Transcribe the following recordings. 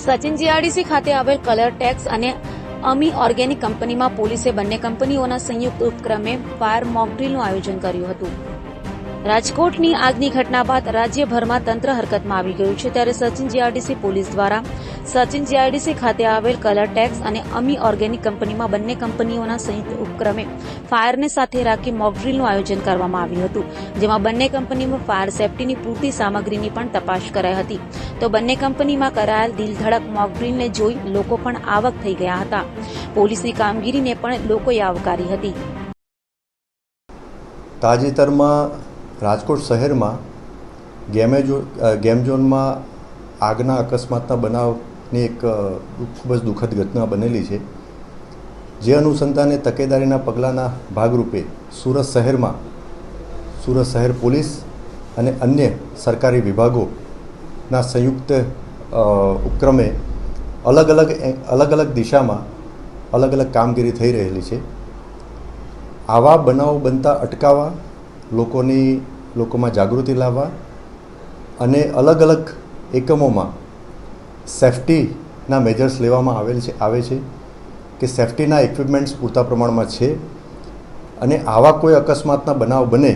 Sachin GRDC ખાતે આવેલ colour tax અને અમી ઓર્ગેનિક કંપનીમાં પોલીસે બંને કંપનીઓના સંયુક્ત ઉપક્રમે ફાયર મોકડ્રીલનું આયોજન કર્યું હતું. રાજકોટની આગની ઘટના બાદ રાજ્યભરમાં તંત્ર હરકતમાં આવી ગયું છે ત્યારે સચિન જીઆરડીસી પોલીસ દ્વારા સચિન જીઆરડીસી ખાતે આવેલ કલર ટેક્સ અને અમી ઓર્ગેનિક કંપનીમાં બંને કંપનીઓના સંયુક્ત ઉપક્રમે ફાયરને સાથે રાખી મોકડ્રીલનું આયોજન કરવામાં આવ્યું હતું, જેમાં બંને કંપનીમાં ફાયર સેફટીની પૂરતી સામગ્રીની પણ તપાસ કરાઈ હતી. તો બંને કંપનીમાં કરાયેલ દિલધડક મોકડ્રીલને જોઈ લોકો પણ આવક થઈ ગયા હતા. પોલીસની કામગીરીને પણ લોકોએ આવકારી હતી. તાજેતરમાં રાજકોટ શહેરમાં ગેમેજો ગેમ ઝોનમાં આગના અકસ્માતના બનાવની એક ખૂબ જ દુઃખદ ઘટના બનેલી છે. જે અનુસંધાને તકેદારીના પગલાંના ભાગરૂપે સુરત શહેરમાં, સુરત શહેર પોલીસ અને અન્ય સરકારી વિભાગોના સંયુક્ત ઉપક્રમે અલગ અલગ અલગ અલગ દિશામાં અલગ અલગ કામગીરી થઈ રહેલી છે. આવા બનાવો બનતા અટકાવવા લોકોની, લોકોમાં જાગૃતિ લાવવા અને અલગ અલગ એકમોમાં સેફટીના મેજર્સ લેવામાં આવેલ છે, આવે છે કે સેફટીના ઇક્વિપમેન્ટ્સ પૂરતા પ્રમાણમાં છે અને આવા કોઈ અકસ્માતના બનાવ બને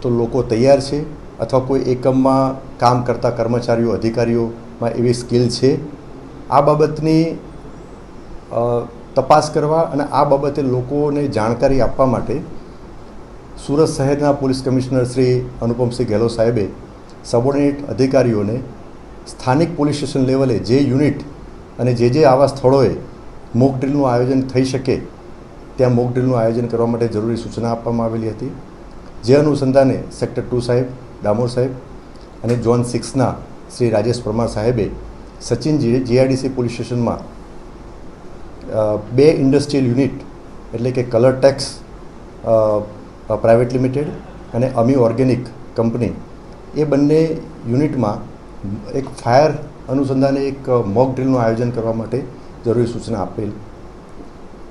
તો લોકો તૈયાર છે અથવા કોઈ એકમમાં કામ કરતા કર્મચારીઓ, અધિકારીઓમાં એવી સ્કિલ છે. આ બાબતની તપાસ કરવા અને આ બાબતે લોકોને જાણકારી આપવા માટે સુરત શહેરના પોલીસ કમિશનર શ્રી અનુપમસિંહ ગેહલોત સાહેબે સબોર્ડિનેટ અધિકારીઓને સ્થાનિક પોલીસ સ્ટેશન લેવલે જે યુનિટ અને જે જે આવા સ્થળોએ મોક ડ્રીલનું આયોજન થઈ શકે ત્યાં મોક ડ્રીલનું આયોજન કરવા માટે જરૂરી સૂચના આપવામાં આવેલી હતી. જે અનુસંધાને સેક્ટર ટુ સાહેબ, ડામોર સાહેબ અને ઝોન સિક્સના શ્રી રાજેશ પરમાર સાહેબે સચિન જીઆઈડીસી પોલીસ સ્ટેશનમાં બે ઇન્ડસ્ટ્રીયલ યુનિટ એટલે કે કલર ટેક્સ પ્રાઇવેટ લિમિટેડ અને અમી ઓર્ગેનિક કંપની, એ બંને યુનિટમાં એક ફાયર અનુસંધાને એક મોક ડ્રીલનું આયોજન કરવા માટે જરૂરી સૂચના આપેલ.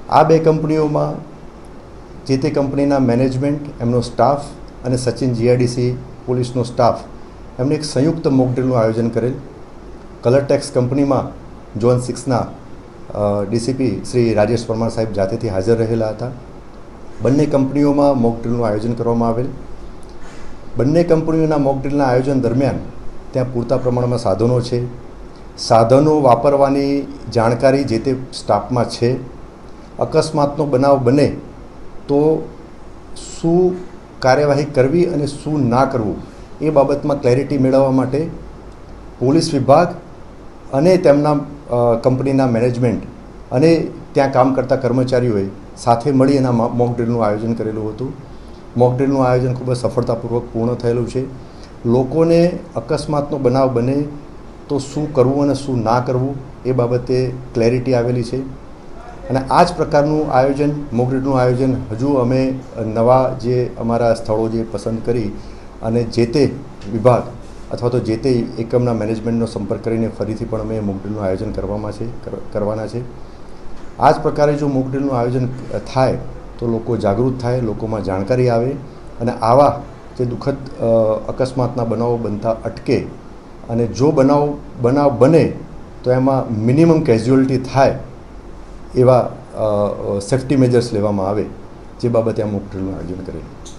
આ બે કંપનીઓમાં જે તે કંપનીના મેનેજમેન્ટ, એમનો સ્ટાફ અને સચિન જીઆઈડીસી પોલીસનો સ્ટાફ એમને એક સંયુક્ત મોક ડ્રીલનું આયોજન કરેલ. કલર ટેક્સ કંપનીમાં ઝોન સિક્સના ડીસીપી શ્રી રાજેશ પરમાર સાહેબ જાતેથી હાજર રહેલા હતા. બંને કંપનીઓમાં મોક ડ્રીલનું આયોજન કરવામાં આવેલ. બંને કંપનીઓના મોક ડ્રીલના આયોજન દરમિયાન ત્યાં પૂરતા પ્રમાણમાં સાધનો છે. સાધનો વાપરવાની જાણકારી જે તે સ્ટાફમાં છે, અકસ્માતનો બનાવ બને તો શું કાર્યવાહી કરવી અને શું ના કરવું એ બાબતમાં ક્લેરિટી મેળવવા માટે પોલીસ વિભાગ અને તેમના કંપનીના મેનેજમેન્ટ અને ત્યાં કામ કરતા કર્મચારીઓએ સાથે મળી એના મોક આયોજન કરેલું હતું. મોક ડ્રીલનું આયોજન ખૂબ જ સફળતાપૂર્વક પૂર્ણ થયેલું છે. લોકોને અકસ્માતનો બનાવ બને તો શું કરવું અને શું ના કરવું એ બાબતે ક્લેરિટી આવેલી છે. અને આ જ પ્રકારનું આયોજન, મોક આયોજન હજુ અમે નવા જે અમારા સ્થળો જે પસંદ કરી અને જે તે વિભાગ અથવા તો જે તે એકમના મેનેજમેન્ટનો સંપર્ક કરીને ફરીથી પણ અમે મોક ડ્રીલનું આયોજન કરવામાં છે કરવાના છે. આ જ પ્રકારે જો મોકડ્રીલનું આયોજન થાય, તો લોકો જાગૃત થાય, લોકોમાં જાણકારી આવે અને આવા જે દુઃખદ અકસ્માતના બનાવો બનતા અટકે અને જો બનાવ બનાવ બને, તો એમાં મિનિમમ કેઝ્યુઅલિટી થાય એવા સેફ્ટી મેજર્સ લેવામાં આવે, જે બાબતે આ મોકડ્રીલનું આયોજન કરેલું